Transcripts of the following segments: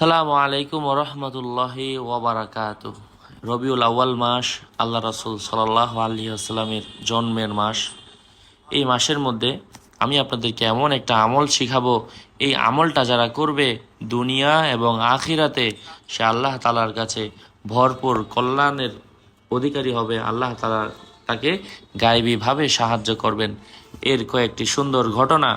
সালামু আলাইকুম রহমতুল্লাহি ওবরাকাত রবিউল আউয়াল মাস, আল্লাহ রাসুল সাল্লাহ আলী আসসালামের জন্মের মাস। এই মাসের মধ্যে আমি আপনাদেরকে এমন একটা আমল শিখাবো। এই আমলটা যারা করবে দুনিয়া এবং আখিরাতে, সে আল্লাহ তালার কাছে ভরপুর কল্যাণের অধিকারী হবে। আল্লাহ তালা তাকে গায়েবীভাবে সাহায্য করবেন। এর কয়েকটি সুন্দর ঘটনা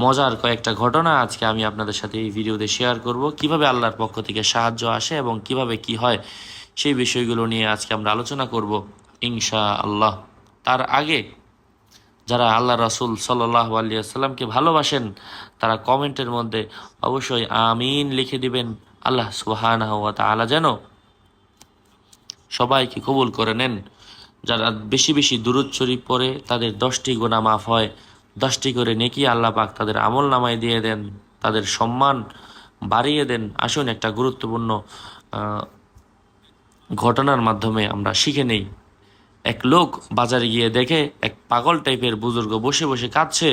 মজার কয়েকটা ঘটনা আজকে আমি আপনাদের সাথে এই ভিডিওতে শেয়ার করব। কীভাবে আল্লাহর পক্ষ থেকে সাহায্য আসে এবং কীভাবে কি হয় সেই বিষয়গুলো নিয়ে আজকে আমরা আলোচনা করব ইনশা আল্লাহ তার আগে যারা আল্লাহ রাসুল সাল্লাহ আলিয়াল্লামকে ভালোবাসেন, তারা কমেন্টের মধ্যে অবশ্যই আমিন লিখে দিবেন। আল্লাহ সুহান আলা যেন সবাইকে কবুল করে নেন। যারা বেশি বেশি দূরত শরীফ পড়ে, তাদের দশটি গোনা মাফ হয়। দশটি করে নেকি আল্লাহ পাক তাদের আমল নামায় দিয়ে দেন, তাদের সম্মান বাড়িয়ে দেন। আসুন একটা গুরুত্বপূর্ণ ঘটনার মাধ্যমে আমরা শিখে নেই। এক লোক বাজারে গিয়ে দেখে এক পাগল টাইপের বুজুর্গ বসে বসে কাঁদছে।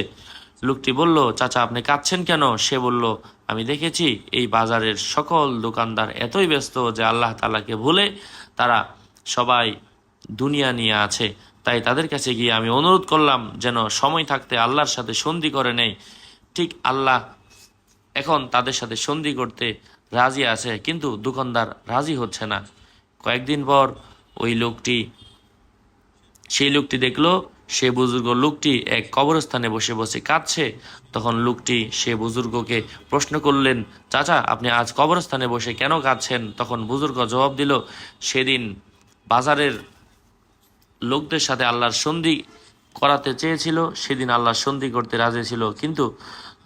লোকটি বলল, চাচা, আপনি কাঁদছেন কেন? সে বলল, আমি দেখেছি, এই বাজারের সকল দোকানদার এতই ব্যস্ত যে আল্লাহ তালাকে ভুলে তারা সবাই দুনিয়া নিয়ে আছে। তাই তাদের কাছে গিয়ে আমি অনুরোধ করলাম যেন সময় থাকতে আল্লাহর সাথে সন্ধি করে নেই। ঠিক আল্লাহ এখন তাদের সাথে সন্ধি করতে রাজি আছে, কিন্তু দোকানদার রাজি হচ্ছে না। কয়েকদিন পর ওই লোকটি, সেই লোকটি দেখল, সে বুজুর্গ লোকটি এক কবরস্থানে বসে বসে কাঁদছে। তখন লোকটি সে বুজুর্গকে প্রশ্ন করলেন, চাচা, আপনি আজ কবরস্থানে বসে কেন কাঁদছেন? তখন বুজুর্গ জবাব দিল, সেদিন বাজারের লোকদের সাথে আল্লাহর সন্ধি করাতে চেয়েছিল, সেদিন আল্লাহর সন্ধি করতে রাজি ছিল। কিন্তু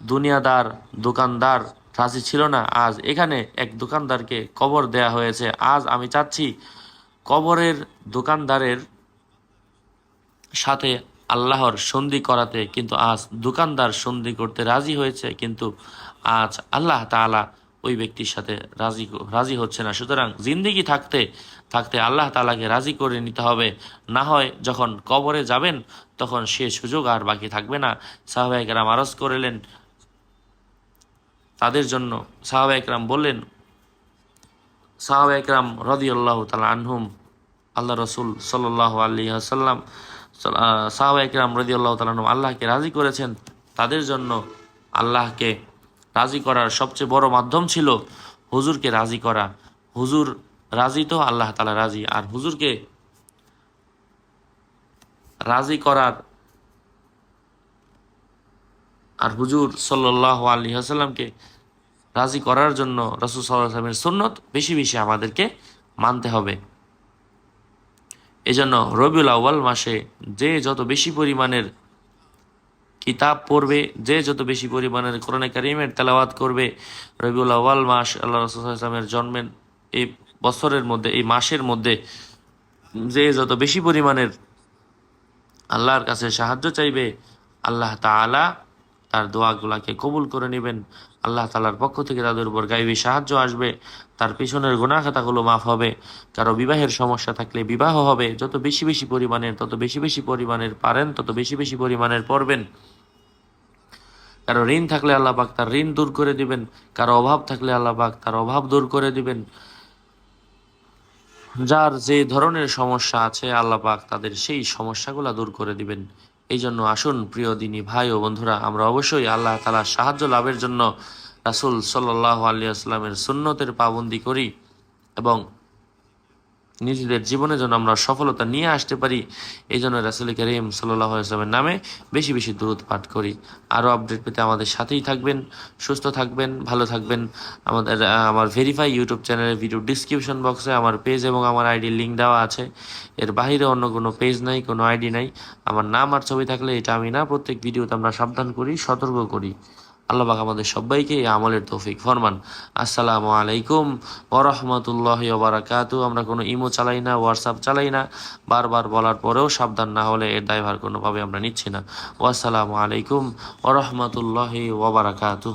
দুনিয়াদার, দোকানদার রাজি ছিল না। আজ এখানে এক দোকানদারকে কবর দেয়া হয়েছে। আজ আমি চাচ্ছি কবরের দোকানদারের সাথে আল্লাহর সন্ধি করাতে। কিন্তু আজ দোকানদার সন্ধি করতে রাজি হয়েছে। কিন্তু আজ আল্লাহ তাআলা ওই ব্যক্তির সাথে রাজি রাজি হচ্ছে না। সুতরাং জিন্দিগি থাকতে থাকতে আল্লাহ তালাকে রাজি করে নিতে হবে। না হয় যখন কবরে যাবেন, তখন সে সুযোগ আর বাকি থাকবে না। সাহাবাহিকরাম আরজ করলেন। তাদের জন্য সাহাবাহিকরাম বললেন সাহাবাহিকরাম রদিয়াল্লাহ তালা আনহুম, আল্লাহ রসুল সাল্লাহ আলী আসাল্লাম একরাম রদি আল্লাহ তালাম আল্লাহকে রাজি করেছেন। তাদের জন্য আল্লাহকে রাজি করার সবচেয়ে বড় মাধ্যম ছিল হুজুরকে রাজি করা। হুজুর রাজি তো, আল্লাহ তালা রাজি। আর হুজুরকে রাজি করার আর হুজুর সাল্লাহ আলী আসাল্লামকে রাজি করার জন্য রসুল সাল্লাহ আসলামের সুন্নত বেশি বেশি আমাদেরকে মানতে হবে। এজন্য রবিউল আউ্বাল মাসে যে যত বেশি পরিমাণের কিতাব পড়বে, যে যত বেশি পরিমাণের কোরআনে কারিমের তেলাওয়াত করবে, রবিউল আওয়াল মাস, আল্লাহ রসুলামের জন্মের এই বছরের মধ্যে, এই মাসের মধ্যে যে যত বেশি পরিমাণের আল্লাহর কাছে সাহায্য চাইবে, আল্লাহ তাআলা তার দোয়াগুলাকে কবুল করে নেবেন। আল্লাহ তালার পক্ষ থেকে তাদের উপর গাইবী সাহায্য আসবে। তার পিছনের গুণাখাতাগুলো মাফ হবে। কারও বিবাহের সমস্যা থাকলে বিবাহ হবে। যত বেশি বেশি পরিমাণের, তত বেশি বেশি পরিমাণের পারেন, তত বেশি বেশি পরিমাণের পড়বেন। কারও ঋণ থাকলে আল্লাহ পাক তার ঋণ দূর করে দিবেন। কারও অভাব থাকলে আল্লাহ পাক তার অভাব দূর করে দিবেন। যার যে ধরনের সমস্যা আছে, আল্লাহ পাক তাদের সেই সমস্যাগুলো দূর করে দিবেন। এই জন্য আসুন প্রিয় দিনী ভাই ও বন্ধুরা, আমরা অবশ্যই আল্লাহ তালার সাহায্য লাভের জন্য রাসুল সাল্লাহ আলিয়া আসলামের সুন্নতের পাবন্দি করি এবং নিজেদের জীবনে যেন আমরা সফলতা নিয়ে আসতে পারি, এই জন্য রাসুল করিম সাল্লাহ নামে বেশি বেশি দূরত পাঠ করি। আরও আপডেট পেতে আমাদের সাথেই থাকবেন, সুস্থ থাকবেন, ভালো থাকবেন। আমাদের আমার ভেরিফাই ইউটিউব চ্যানেলের ভিডিও ডিসক্রিপশন বক্সে আমার পেজ এবং আমার আইডির লিঙ্ক দেওয়া আছে। এর বাইরে অন্য কোনো পেজ নাই, কোনো আইডি নাই। আমার নাম আর ছবি থাকলে এটা আমি না, প্রত্যেক ভিডিওতে আমরা সাবধান করি, সতর্ক করি। আল্লাহ পাক আমাদের সবাইকে এই আমলের তৌফিক ফরমান। আসসালামু আলাইকুম ওরহমতুল্লাহ বারাকাতু আমরা কোনো ইমো চালাই না, হোয়াটসঅ্যাপ চালাই না। বারবার বলার পরেও সাবধান না হলে এর ড্রাইভার কোনোভাবে আমরা নিচ্ছি না। ওয়াসালামু আলাইকুম ওরহমতুল্লাহ ওবরাকাতু